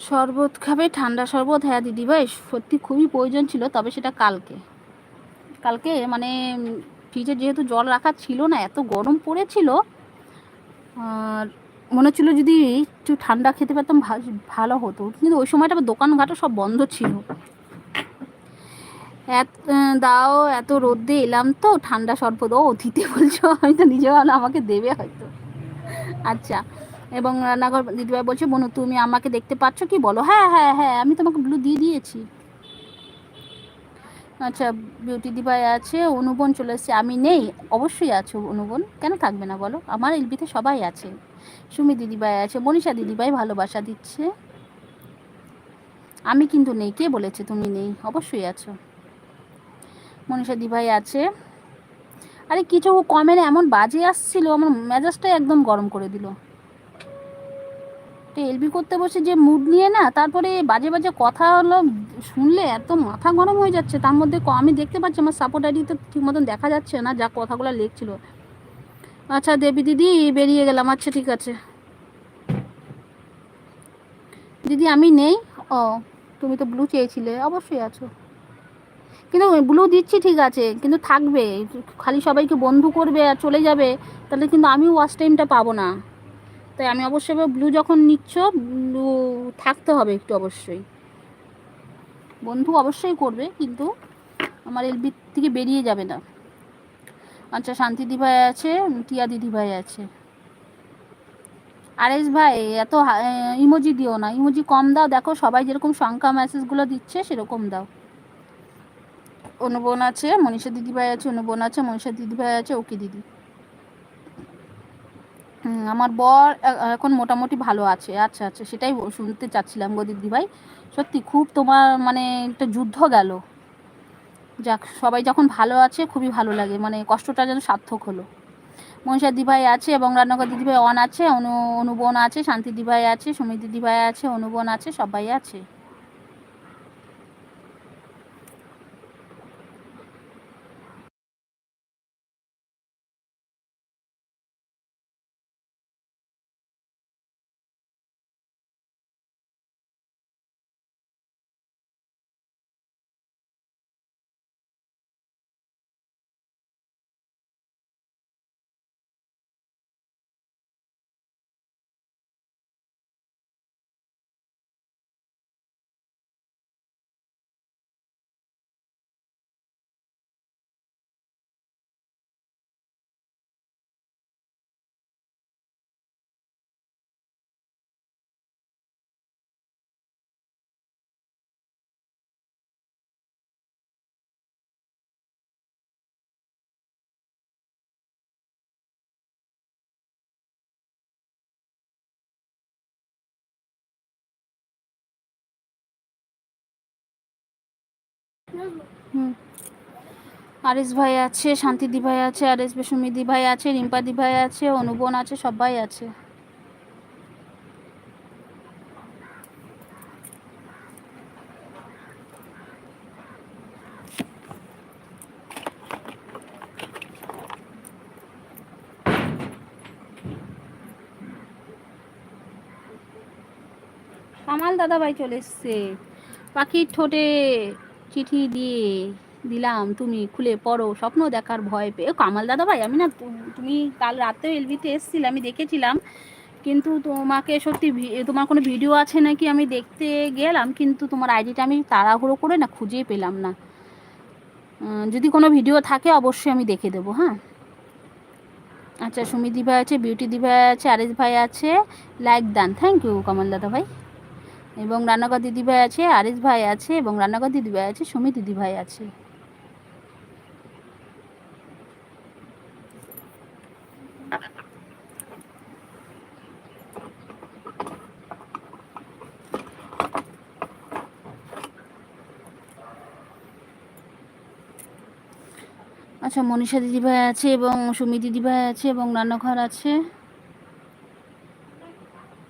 শরবত খাবে, ঠান্ডা শরবত হ্যাঁ দিদি দিদিভাই সত্যি খুবই প্রয়োজন ছিল, তবে সেটা কালকে। কালকে মানে ফ্রিজে যেহেতু জল রাখা ছিল না, এত গরম পড়েছিল, আর মনে হচ্ছিল যদি একটু ঠান্ডা খেতে পারতাম ভালো হতো। কিন্তু ওই সময়টা আমার দোকানঘাটও সব বন্ধ ছিল। এত দাও, এত রোদ্দে এলাম তো, ঠান্ডা শরবত, ও, দিতে বলছো আমি তো নিজে ভালো আমাকে দেবে হয়তো। আচ্ছা। এবং রান্নাঘর দিদিভাই বলছে, বনু, তুমি আমাকে দেখতে পাচ্ছ কি? বলো হ্যাঁ হ্যাঁ হ্যাঁ আমি তোমাকে ব্লু দিয়ে দিয়েছি। আচ্ছা বিউটি দিভাই আছে, অনুবন চলে এসছে। আমি নেই, অবশ্যই আছো অনুবন, কেন থাকবে না বলো? আমার এলবিতে সবাই আছে। সুমি দিদিভাই আছে, মনীষা দিদিভাই ভালোবাসা দিচ্ছে। আমি কিন্তু নেই, কে বলেছে তুমি নেই? অবশ্যই আছো। মনীষা দিভাই আছে। আরে, কিছু কমেন্ট এমন বাজে আসছিল, আমার মেজাজটাই একদম গরম করে দিল। এলবি করতে বসে যে মুড নিয়ে না, তারপরে বাজে বাজে কথা হলো, শুনলে এত মাথা গরম হয়ে যাচ্ছে। তার মধ্যে আমি দেখতে পাচ্ছি আমার সাপোর্ট আইডি তো ঠিক মতন দেখা যাচ্ছে না, যা কথাগুলো লিখছিল। আচ্ছা দেবী দিদি, বেরিয়ে গেলাম। আচ্ছা ঠিক আছে। দিদি, আমি নেই? ও, তুমি তো ব্লু চেয়েছিলে, অবশ্যই আছো। কিন্তু ব্লু দিচ্ছি, ঠিক আছে, কিন্তু থাকবে। খালি সবাইকে বন্ধু করবে আর চলে যাবে, তাহলে কিন্তু আমি ওয়াশ টাইমটা পাবো না। তাই আমি অবশ্যই ব্লু যখন নিচ্ছ ব্লু থাকতে হবে একটু অবশ্যই। বন্ধু অবশ্যই করবে, কিন্তু আমার এলবি থেকে বেরিয়ে যাবে না। আচ্ছা শান্তি দিভাই আছে, টিয়া দিদিভাই আছে। আরেস ভাই, এত ইমোজি দিও না। ইমোজি কম দাও, দেখো সবাই যেরকম সংখ্যা মেসেজগুলো দিচ্ছে, সেরকম দাও। অনুবন আছে, মনীষা দিদিভাই আছে অনুবন আছে, মনীষা দিদিভাই আছে ওকে দিদি। আমার বর এখন মোটামুটি ভালো আছে। আচ্ছা আচ্ছা সেটাই শুনতে চাচ্ছিলাম গো দিদিভাই। সত্যি খুব তোমার মানে একটা যুদ্ধ গেল। যাক, সবাই যখন ভালো আছে, খুবই ভালো লাগে। মানে কষ্টটা যেন সার্থক হলো। মনীষা দিভাই আছে এবং রান্নাঘর দিদিভাই অন আছে, অনু অনুবন আছে, শান্তি দিভাই আছে, সুমিত দিদিভাই আছে অনুবন আছে, সবাই আছে। হুম। আরিস ভাই আছে, শান্তিদি ভাই আছে আরিস সুমিদি ভাই আছে, রিম্পাদি ভাই আছে, অনুবন আছে, সবাই আছে। কামাল দাদা ভাই চলে এসছে। পাখির ঠোঁটে। চিঠি দিয়ে দিলাম, তুমি খুলে পড়ো, স্বপ্ন দেখার ভয় পেয়ে কামাল দাদা ভাই আমি না তুমি কাল রাতেও এলবিতে এসেছিলে, আমি দেখেছিলাম। কিন্তু তোমাকে সত্যি তোমার কোনো ভিডিও আছে নাকি? আমি দেখতে গেলাম, কিন্তু তোমার আইডিটা আমি তাড়াহুড়ো করে না খুঁজেই পেলাম না। যদি কোনো ভিডিও থাকে, অবশ্যই আমি দেখে দেবো হ্যাঁ? আচ্ছা সুমিত ভাই আছে, বিউটি দিভাই আছে আরেস ভাই আছে, লাইক দান। থ্যাংক ইউ কমল দাদা ভাই এবং রান্নাঘর দিদিভাই আছে আরিস ভাই আছে এবং রান্নাঘর দিদিভাই আছে, সুমি দিদিভাই আছে। আচ্ছা মনীষা দিদিভাই আছে এবং সুমি দিদিভাই আছে এবং রান্নাঘর আছে।